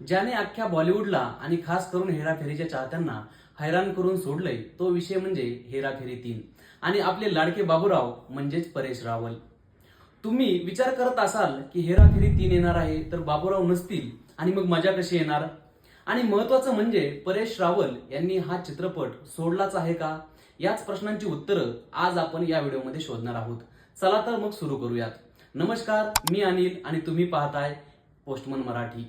ज्याने अख्ख्या बॉलिवूडला आणि खास करून हेराफेरीच्या चाहत्यांना हैराण करून सोडलंय तो विषय म्हणजे हेराफेरी तीन. आणि आपले लाडके बाबूराव म्हणजेच परेश रावल. तुम्ही विचार करत असाल की हेराफेरी तीन येणार आहे तर बाबूराव नसतील आणि मग मजा कशी येणार? आणि महत्वाचं म्हणजे परेश रावल यांनी हा चित्रपट सोडलाच आहे का? याच प्रश्नांची उत्तरं आज आपण या व्हिडिओमध्ये शोधणार आहोत. चला तर मग सुरू करूयात. नमस्कार मी अनिल आणि तुम्ही पाहताय पोस्टमन मराठी.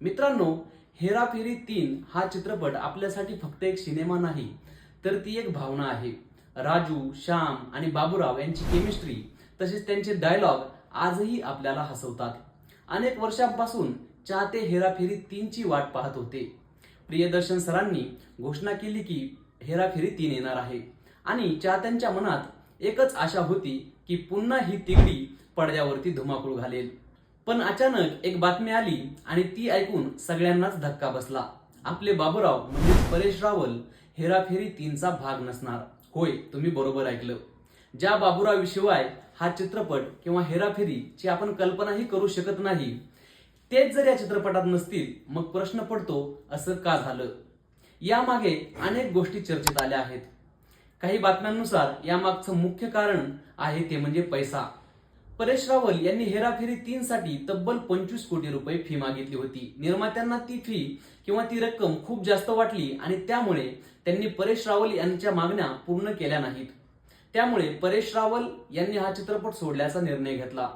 मित्रांनो हेराफेरी तीन हा चित्रपट आपल्यासाठी फक्त एक सिनेमा नाही तर ती एक भावना आहे. राजू श्याम आणि बाबूराव यांची केमिस्ट्री तसेच त्यांचे डायलॉग आजही आपल्याला हसवतात. अनेक वर्षांपासून चाहते हेराफेरी तीनची वाट पाहत होते. प्रियदर्शन सरांनी घोषणा केली की हेराफेरी तीन येणार आहे. आणि चाहत्यांच्या मनात एकच आशा होती की पुन्हा ही तिगडी पडद्यावरती धुमाकूळ घालेल. पण अचानक एक बातमी आली आणि ती ऐकून सगळ्यांनाच धक्का बसला. आपले बाबूराव म्हणजे परेश रावल हेराफेरी तीनचा भाग नसणार. होय तुम्ही बरोबर ऐकलं. ज्या बाबूराव शिवाय हा चित्रपट किंवा हेराफेरीची आपण कल्पनाही करू शकत नाही तेच जर या चित्रपटात नसतील मग प्रश्न पडतो असं का झालं? यामागे अनेक गोष्टी चर्चेत आल्या आहेत. काही बातम्यांनुसार यामागचं मुख्य कारण आहे ते म्हणजे पैसा. परेश रावल यांनी हेराफेरी तीन साठी तब्बल पंचवीस कोटी रुपये फी मागितली होती. निर्मात्यांना ती फी किंवा ती रक्कम खूप जास्त वाटली आणि त्यामुळे त्यांनी परेश रावल यांच्या मागण्या पूर्ण केल्या नाहीत. त्यामुळे परेश रावल यांनी हा चित्रपट सोडल्याचा निर्णय घेतला.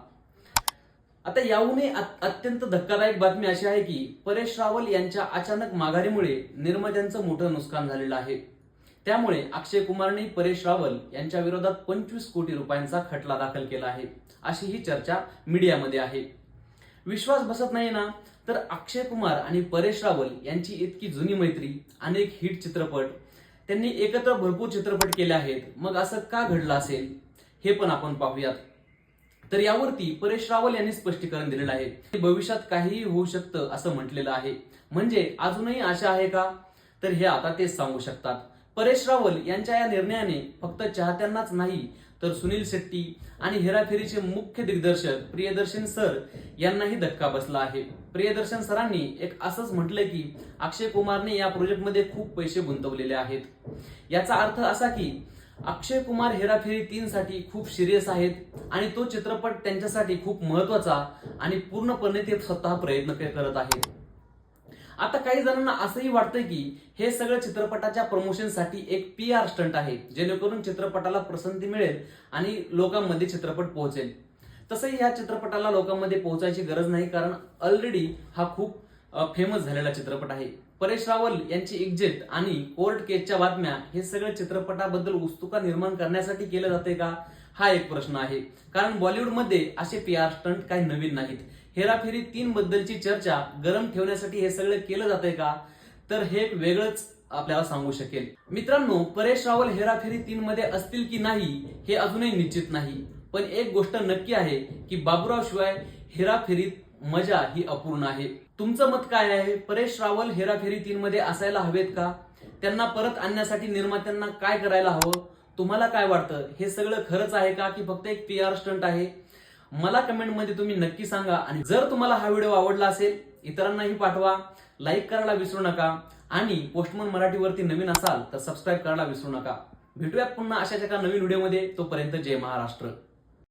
आता याहूनही अत- अत्यंत धक्कादायक बातमी अशी आहे की परेश रावल यांच्या अचानक माघारीमुळे निर्मात्यांचं मोठं नुकसान झालेलं आहे. त्यामुळे अक्षय कुमारने परेश रावल यांच्या विरोधात पंचवीस कोटी रुपयांचा खटला दाखल केला आहे अशी ही चर्चा मीडियामध्ये आहे. विश्वास बसत नाही ना? तर अक्षय कुमार आणि परेश रावल यांची इतकी जुनी मैत्री अनेक हिट चित्रपट त्यांनी एकत्र भरपूर चित्रपट केले आहेत मग असं का घडलं असेल? हे पण आपण पाहूयात. तर यावरती परेश रावल यांनी स्पष्टीकरण दिलेलं आहे. भविष्यात काहीही होऊ शकतं असं म्हटलेलं आहे. म्हणजे अजूनही आशा आहे का? तर हे आता तेच सांगू शकतात. परेश रावल यांच्या या निर्णयाने फक्त चाहत्यांनाच नाही तर सुनील शेट्टी आणि हेराफेरीचे मुख्य दिग्दर्शक प्रियदर्शन सर यांनाही धक्का बसला आहे. प्रियदर्शन सरांनी एक असंच म्हटलंय की अक्षय कुमारने या प्रोजेक्टमध्ये खूप पैसे गुंतवलेले आहेत. याचा अर्थ असा की अक्षय कुमार हेराफेरी तीन साठी खूप सिरियस आहेत आणि तो चित्रपट त्यांच्यासाठी खूप महत्त्वाचा आणि पूर्णपणे ते स्वतः प्रयत्न करत आहेत. आता काही जणांना असंही वाटतंय की हे सगळं चित्रपटाच्या प्रमोशनसाठी एक पी आर स्टंट आहे जेणेकरून चित्रपटाला प्रसंती मिळेल आणि लोकांमध्ये चित्रपट पोहोचेल. तसंही या चित्रपटाला लोकांमध्ये पोहोचायची गरज नाही कारण ऑलरेडी हा खूप फेमस झालेला चित्रपट आहे. परेश रावल यांची एक्झिट आणि कोर्ट केसच्या बातम्या हे सगळं चित्रपटाबद्दल उत्सुका निर्माण करण्यासाठी केलं जाते का? हा एक प्रश्न आहे. कारण बॉलिवूडमध्ये असे पी आर स्टंट काही नवीन नाहीत. हेराफेरी तीन बद्दलची चर्चा गरम ठेवण्यासाठी हे सगळं केलं जातंय का? तर हे एक वेगळंच आपल्याला सांगू शकेल. मित्रांनो परेश रावल हेराफेरी तीन मध्ये असतील की नाही हे अजूनही निश्चित नाही. पण एक गोष्ट नक्की आहे की बाबूराव शिवाय हेराफेरीत मजा ही अपूर्ण आहे. तुमचं मत काय आहे? परेश रावल हेराफेरी तीन मध्ये असायला हवेत का? त्यांना परत आणण्यासाठी निर्मात्यांना काय करायला हवं? तुम्हाला काय वाटतं? हे सगळं खरंच आहे का की फक्त एक पी आर स्टंट आहे? मला कमेंटमध्ये तुम्ही नक्की सांगा. आणि जर तुम्हाला हा व्हिडिओ आवडला असेल इतरांनाही पाठवा. लाईक करायला विसरू नका. आणि पोस्टमन मराठीवरती नवीन असाल तर सबस्क्राईब करायला विसरू नका. भेटूयात पुन्हा अशाच एका नवीन व्हिडिओमध्ये तोपर्यंत जय महाराष्ट्र.